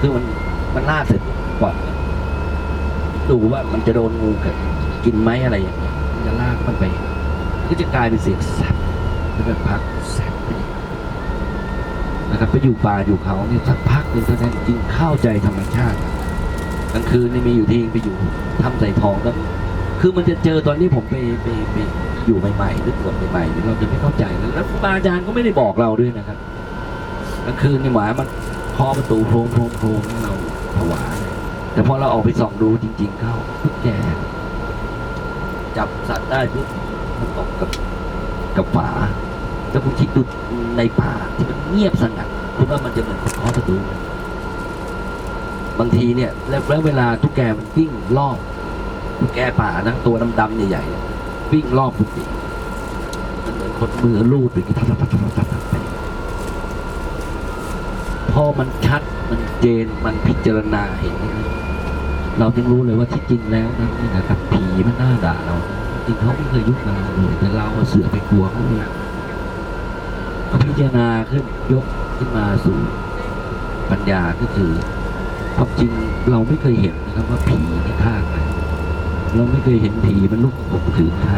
คือมันมันล่าเสร็จก่อนดูว่ามันจะโดนงูก,กินไหมอะไรอย่างเงี้ยมันจะลากมันไปก็จะกลายเป็นเสียงแซบแล้วก็พักแซบไปนะครับไปอยู่ป่าอยู่เขาเนี่ยสักพักหนึ่งเท่านั้นจริงเข้าใจธรรมชาติกลางคืนนี่มีอยู่ที่ไปอยู่ทำใส่ทองแล้วคือมันจะเจอตอนที่ผมไปไปไปอยู่ใหม่ๆหรือตรวจใหม่ๆเราจะไม่เข้าใจแล้วแล้วครูบาอาจารย์ก็ไม่ได้บอกเราด้วยนะครับกลางคืนนี่หมามันาะประตูโพงโพงโพงเราผวาเลยแต่พอเราออกไปส่องดูจริง ๆ เข้าตุ๊กแกจับสัตว์ได้ปุ๊บมันตกกับกับฝาแล้วคุณคิดดูในป่าที่มันเงียบสงัดคุณว่ามันจะเหมือนคนเคาะประตู บางทีเนี่ยแล้วเวลาตุ๊กแกมันวิ่งรอบตุ๊กแกป่านะตัวดำๆใหญ่ๆวิ่งรอบกุฏิมันเหมือนคนมือลูดอย่างนี้ทับทับทับทับทับทับไป พอมันชัดมันเจนมันพิจารณาเห็น เราจึงรู้เลยว่าที่จริงแล้วนะนี่นะครับผีมันน่าด่าเรา จริงเขาไม่เคยยุ่งกับเราเลยแต่เราเสือไปกลัวเขาเลยก็พิจารณาขึ้นยกขึ้นมาสู่ปัญญาก็คือความจริงเราไม่เคยเห็นนะครับว่าผีนี่ฆ่าใครเราไม่เคยเห็นผีมันลุกข่มขืนใคร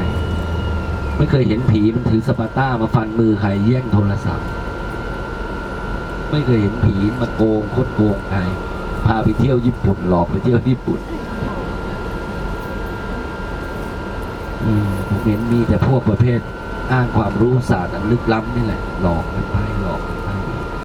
ไม่เคยเห็นผีมันถือสปาต้ามาฟันมือใครแย่งโทรศัพท์ ไม่เคยเห็นผีมาโกงคดโกงใครพาไปเที่ยวญี่ปุ่นหลอกไปเที่ยวญี่ปุ่นผมเห็นมีแต่พวกประเภทอ้างความรู้ศาสตร์ลึกล้ำนี่แหละ หลอกกันไปหลอกกัน